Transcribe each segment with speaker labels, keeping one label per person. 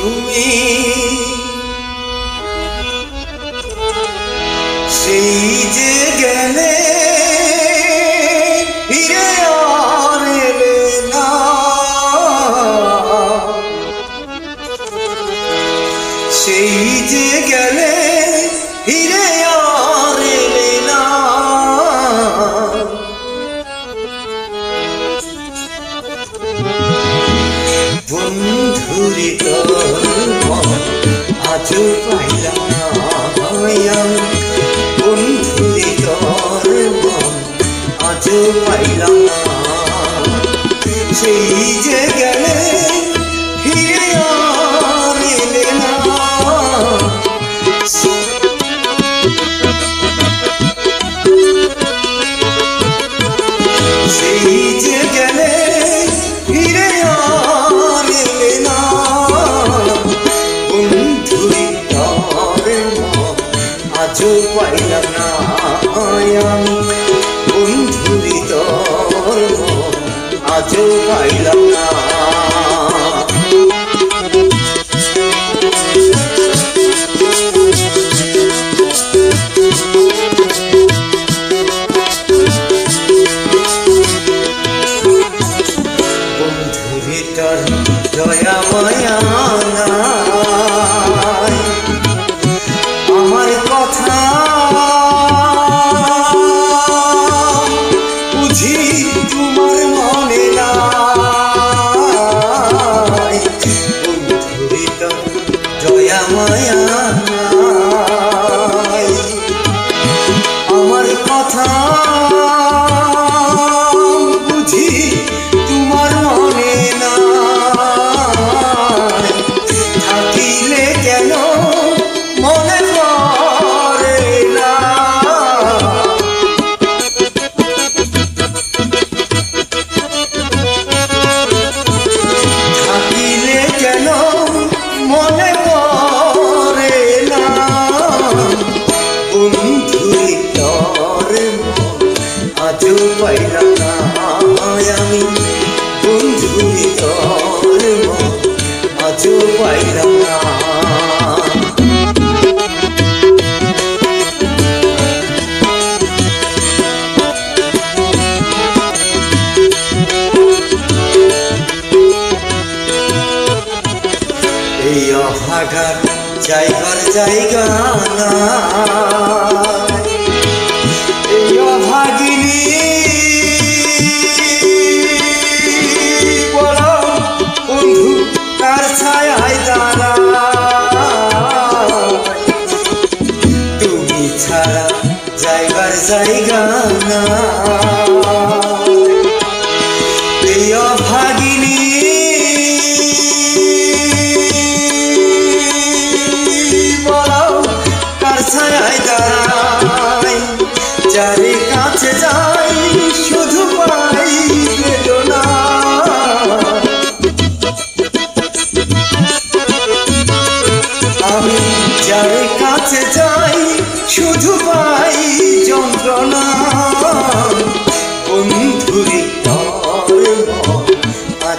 Speaker 1: তুমি পাইলাম সেই যে গেলে ফিরে সেই যে গেলে পাইলাম না আমি বন্ধুরি তোর আজও পাইলাম না দয়া মায়া নাই। বুঝি তোমার আজও পাইলাম না আমি বন্ধুরে তোর আজও পাইলাম জায়গা না। না এই অভাগিনী বলো কার ছায় দাঁড়াই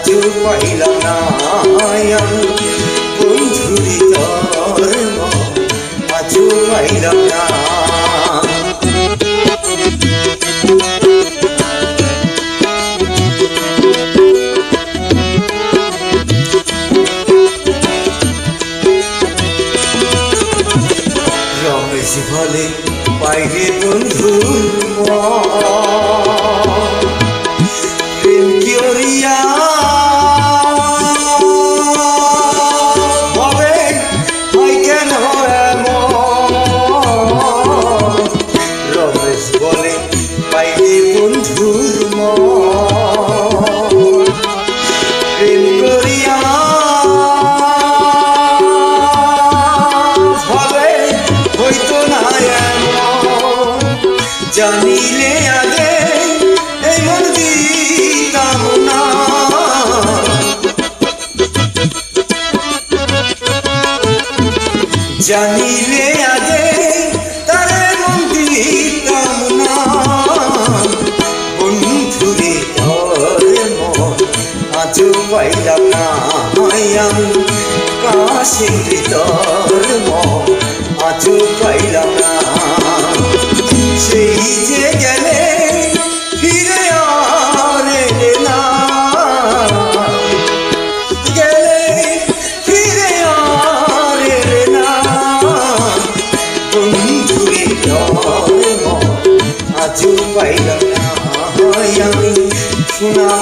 Speaker 1: আজও পাইলাম না আমি বন্ধুরি তোর মন আজও পাইলাম না রমেশ বলে বাইরে বন্ধু প্রেম জানিলে আগে এই মন দিতাম না। জানিলে আগে তারে মন দিতাম না। বন্ধুরে আজও পাইলাম না। আমি কার তোর মন আজও যে গেলে ফিরে আর না। গেলে ফিরে আর না। বন্ধুরে তোর পাইলাম শোনা